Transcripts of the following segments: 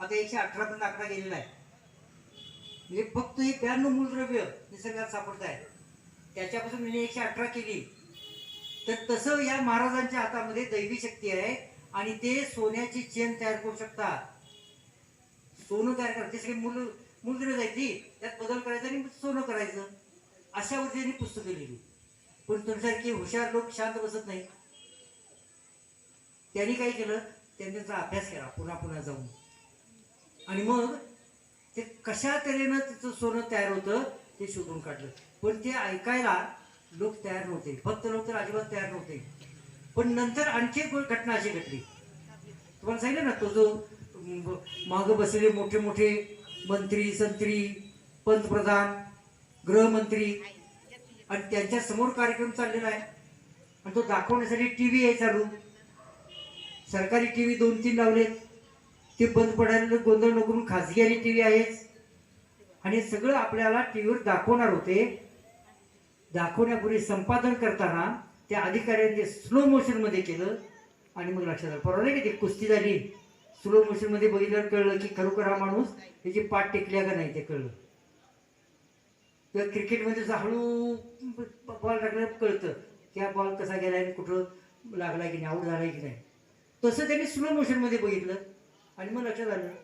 आता एकशे अठरा पर्यंत आकडा गेलेला आहे. म्हणजे फक्त हे ब्याण्णव मूलद्रव्य निसर्गात सापडत आहे त्याच्यापासून मी एकशे अठरा केली. तर तसं या महाराजांच्या हातामध्ये दैवी शक्ती आहे आणि ते सोन्याची चेन तयार करू शकतात. सोनं तयार करतात. ते मूल मूलद्रव्य जायची त्यात बदल करायचा आणि सोनं करायचं. अशा त्यांनी पुस्तकं लिहिली. पण तुमच्यासारखी हुशार लोक शांत बसत नाही त्यांनी काय केलं? त्यांनी त्याचा अभ्यास केला. पुन्हा पुन्हा जाऊन. आणि मग ते कशा तऱ्हेनं तिचं सोनं तयार होतं ते शोधून काढलं. पण ते ऐकायला लोक तयार नव्हते. फक्त लोक तर अजिबात तयार नव्हते. पण नंतर आणखी एक घटना अशी घडली. तुम्हाला सांगितलं ना तो जो मागं बसलेले मोठे मोठे मंत्री संत्री पंतप्रधान गृहमंत्री आणि त्यांच्यासमोर कार्यक्रम चाललेला आहे. आणि तो दाखवण्यासाठी टी व्ही आहे चालू. सरकारी टी व्ही दोन तीन लावलेत. ते बंद पडायला गोंधळ नको म्हणून खाजगी आणि टी व्ही आहेच. आणि सगळं आपल्याला टी व्हीवर दाखवणार होते. दाखवण्यापूर्वी संपादन करताना त्या अधिकाऱ्यांनी स्लो मोशनमध्ये केलं. आणि मग लक्षात आलं परवा नाही का ती कुस्ती झाली स्लो मोशनमध्ये बघितल्यावर कळलं की खरोखर हा माणूस त्याची पाठ टेकल्या का नाही ते कळलं. किंवा क्रिकेटमध्ये जसं हळू बॉल टाकल्यावर कळतं की हा बॉल कसा गेला आणि कुठं लागला की नाही आऊट झाला की नाही. तसं त्यांनी स्लो मोशनमध्ये बघितलं. आणि मग लक्षात आलं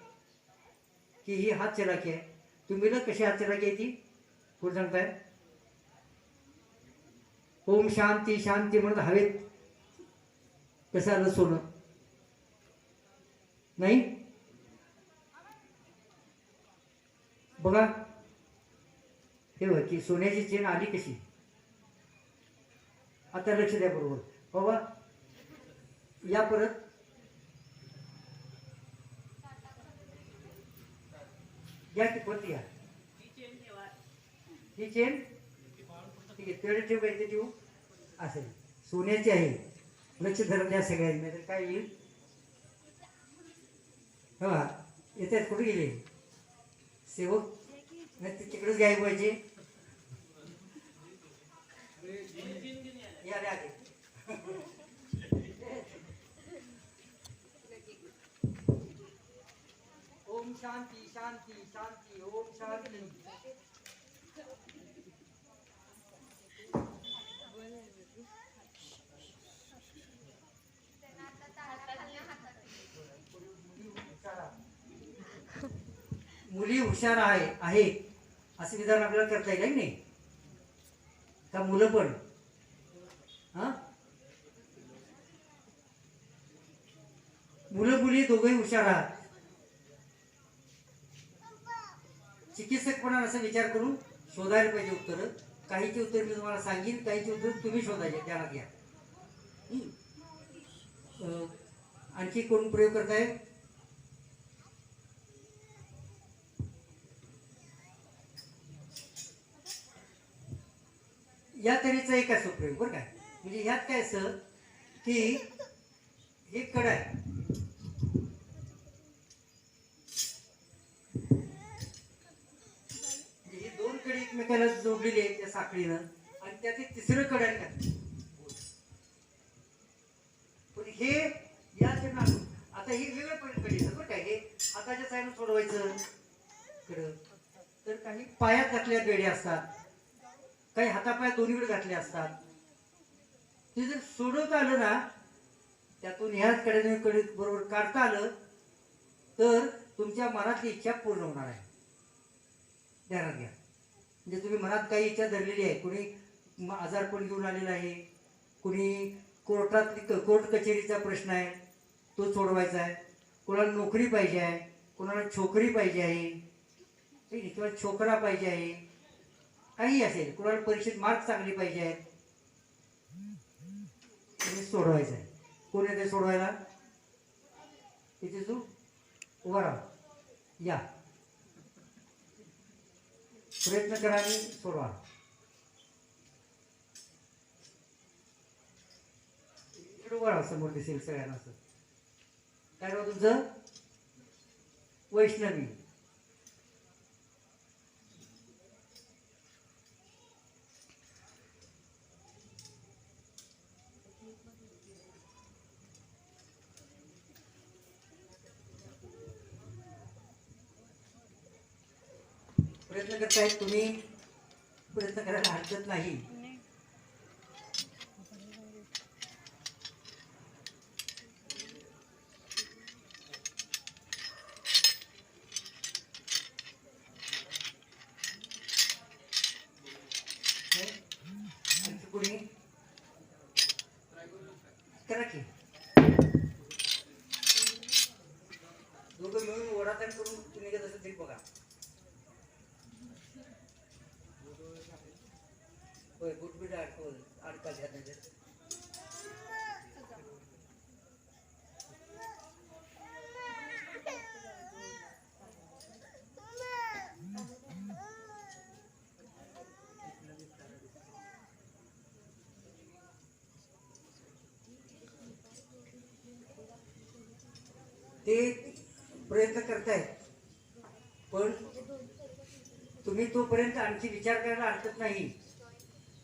की ही हात चलाकी आहे. तुम्ही ना कशी हात चलाकी आहे ती? कोण सांगताय? ओम शांती शांती म्हणत हवेत. कसं आलं सोनं? नाही? बघा. हे की सोन्याची चेन आली कशी? आता लक्ष द्या बरोबर. बाबा या परत या की या? ही चेन ठीक आहे तेवढे ठेव काय ते ठेवू? असेल. सोन्याची आहे. लक्ष धरून द्या सगळ्यांनी नाही तर काय येईल हो येतात कुठे गेले? सेवक नाही ते तिकडेच घ्यायला पाहिजे. या रे ओम शांती शांती शांती ओम शांती. मुली हुशार आहे आहेत असे विधान आपल्याला करता येईल की नाही? का मुलं पण? हा? मुलं मुली दोघंही हुशार आहात. चिकित्सक पण असा विचार करून शोधायला पाहिजे उत्तरं. काहीची उत्तर मी तुम्हाला सांगेन काहीची उत्तर तुम्ही शोधायचे ध्यानात घ्या. आणखी कोण प्रयोग करताय? या तऱ्हेचा एक असतो प्रयोग बरं काय म्हणजे ह्यात काय असं की हे कड आहे. एकमेकाला जोडलेली आहेत त्या साखळीनं. आणि त्याचे तिसरं कड पण हे या त्यांना आता हे वेगळं पण कडी बरं काय हे हाताच्या साईडनं सोडवायचं. कडं तर काही पायात घातल्या बेड्या असतात. काही हातापायात दोन्हीकडे घातले असतात. ते जर सोडवता आलं ना त्यातून ह्याच कड्याने कडे बरोबर काढता आलं तर तुमच्या मनातली इच्छा पूर्ण होणार आहे. ध्यानात घ्या. म्हणजे तुम्ही मनात काही इच्छा धरलेली आहे कुणी म- आजारपण घेऊन आलेला आहे कुणी कोर्टातली क- कोर्ट कचेरीचा प्रश्न आहे तो सोडवायचा आहे कोणाला नोकरी पाहिजे आहे कोणाला छोकरी पाहिजे आहे ठीक आहे किंवा छोकरा पाहिजे आहे काही असेल कुणाला परीक्षेत मार्क चांगले पाहिजे आहेत सोडवायचं आहे. कोण येते सोडवायला? इथे तू उभा राहा या. प्रयत्न करा आणि सोडवा. इकडे समोर दिसेल सगळ्यांना असं. काय तुमचं? वैष्णवी. प्रयत्न करताय तुम्ही प्रयत्न करायला हरकत नाही. नाही? करा की. दोघं मिळून ओढाताण करून तुम्ही घेत असेल तरी बघा. होय बुटबीट अडकवल अडकाल ह्या नजर ते प्रयत्न करतायत पण तुम्ही तोपर्यंत आणखी विचार करायला हरकत नाही.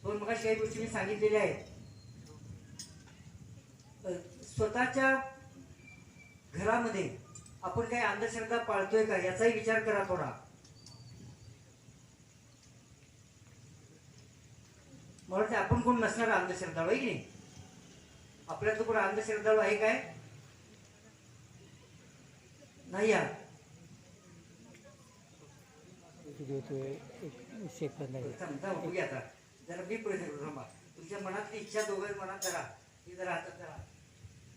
पण मग काही गोष्टी मी सांगितलेल्या आहेत. स्वतःच्या घरामध्ये आपण काही अंधश्रद्धा पाळतोय का? याचाही विचार करा थोडा. वाटतं आपण कोण नसणार अंधश्रद्धाळू आहे की नाही? आपल्यात कोण अंधश्रद्धाळू आहे काय? नाही बघूया आता. जरा मी प्रयत्न करू थांबा. तुमच्या मनातली इच्छा दोघं मनात धरा ती जरा हातात धरा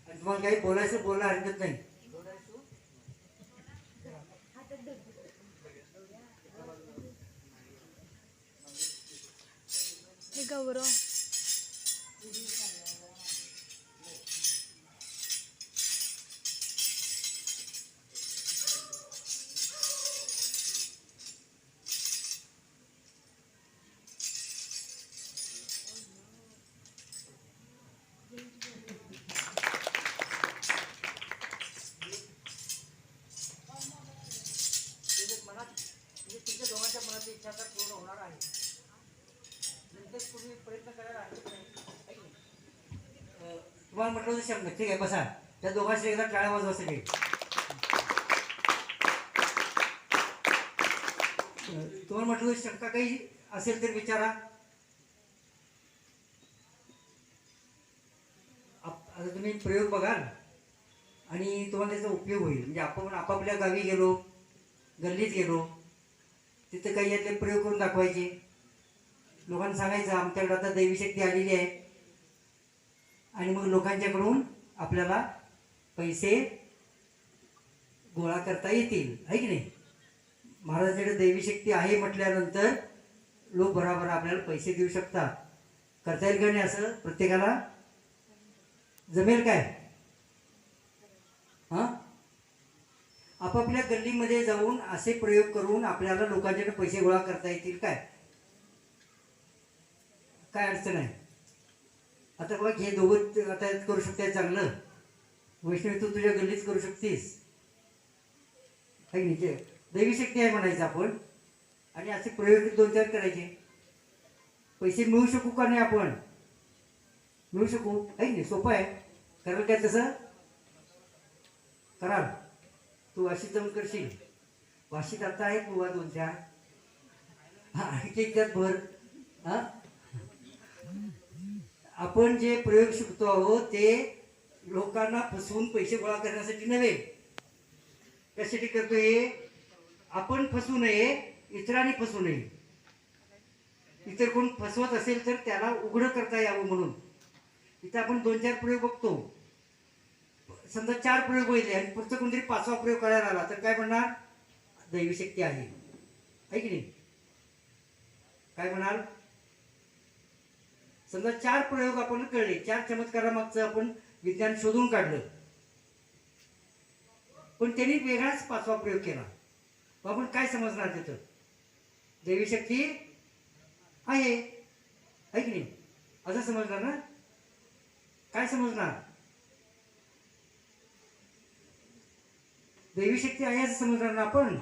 आणि तुम्हाला काही बोलायचं बोलायला हरकत नाही. गौरव. प्रयत्न करायला हरकत नाही. तुम्हाला म्हटलं होतं शब्द ठीक आहे बसा. त्या दोघांशी एकदा टाळ्या वाजवासाठी सगळे. तुम्हाला म्हटलं होतं शंका काही असेल तर विचारा. आप- आता तुम्ही प्रयोग बघाल आणि तुम्हाला त्याचा उपयोग होईल. म्हणजे आपण आपापल्या गावी गेलो गल्लीत गेलो तिथं काही यातले प्रयोग करून दाखवायचे. लोकांना सांगायचं आमच्याकडे आता दैवी शक्ती आलेली आहे. आणि मग लोकांच्याकडून आपल्याला पैसे गोळा करता येतील आहे की नाही? महाराजांकडे दैवी शक्ती आहे म्हटल्यानंतर लोक बराबर आपल्याला पैसे देऊ शकतात. करता येईल का नाही असं प्रत्येकाला? जमेल काय? हां? आपापल्या गल्लीमध्ये जाऊन असे प्रयोग करून आपल्याला लोकांच्याकडे पैसे गोळा करता येतील काय? काय अडचण आहे? आता बघ हे दोघं आता करू शकते चांगलं. वैष्णवी तू तुझ्या गल्लीत करू शकतीस. काही नाही? ते दैवी शक्ती आहे म्हणायचं आपण. आणि असे प्रयोग दोन चार करायचे. पैसे मिळू शकू का नाही आपण? मिळू शकू. आहे नाही? सोपं आहे. कराल काय तसं? कराल. तू वाशीत जाऊन करशील. वाशीत आता आहेत बुवा दोन चार. हा आणखी एक त्यात भर. हां? आपण जे प्रयोग शिकतो आहोत ते लोकांना फसवून पैसे गोळा करण्यासाठी नव्हे. कशासाठी करतो हे? आपण फसू नये इतरांनी फसू नये. इतर कोण फसवत असेल तर त्याला उघडं करता यावं म्हणून. इथं आपण दोन चार प्रयोग बघतो. समजा चार प्रयोग बघितले आणि पुढचं कोणतरी पाचवा प्रयोग करायला आला तर काय म्हणणार? दैवी शक्ती आहे. की नाही? काय म्हणाल? समजा चार प्रयोग आपण कळले चार चमत्कारामागचं आपण विज्ञान शोधून काढलं. पण त्यांनी वेगळाच पाचवा प्रयोग केला. आपण काय समजणार तिथं? दैवी शक्ती आहे. आहे की नाही? असं समजणार ना? काय समजणार? दैवी शक्ती आहे असं समजणार ना आपण?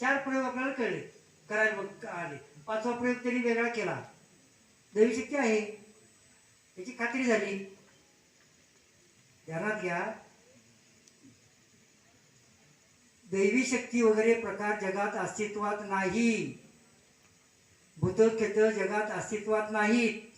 चार प्रयोग आपल्याला कळले. करायला बघ आले. पाचवा प्रयोग त्यांनी वेगळा केला. दैवी शक्ती आहे? याची खात्री झाली. ध्यानात घ्या. दैवी शक्ती वगैरे प्रकार जगात अस्तित्वात नाही. भूतखेत जगात अस्तित्वात नाहीत.